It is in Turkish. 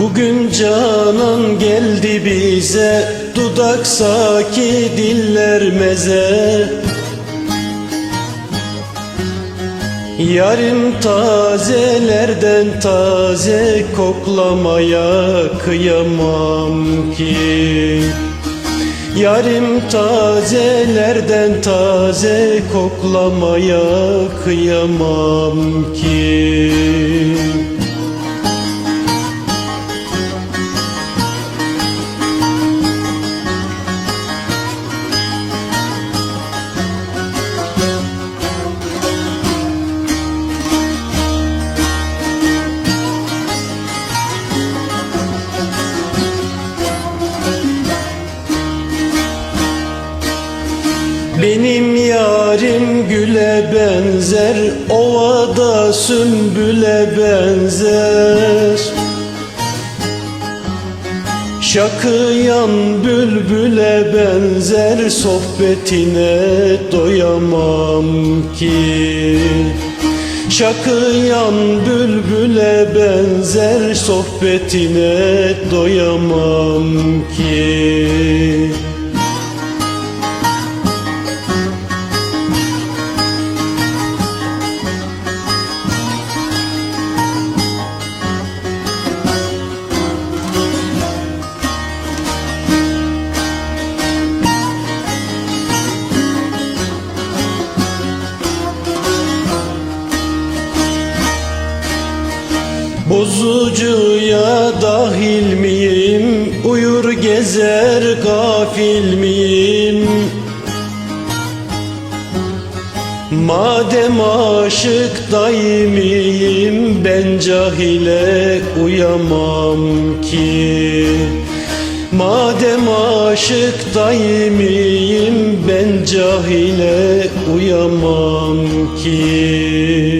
Bugün canan geldi bize Dudak saki diller meze. Yarim tazelerden taze koklamaya kıyamam ki. Yarim tazelerden taze koklamaya kıyamam ki Benim yarim güle benzer Ovada sümbüle benzer. Şakıyan bülbüle benzer Sohbetine doyamam ki. Şakıyan bülbüle benzer Sohbetine doyamam ki Bozucuya dahil miyim? Uyur gezer gafil miyim? Madem aşık daimiyim Ben cahile uyamam ki Madem aşık daimiyim Ben cahile uyamam ki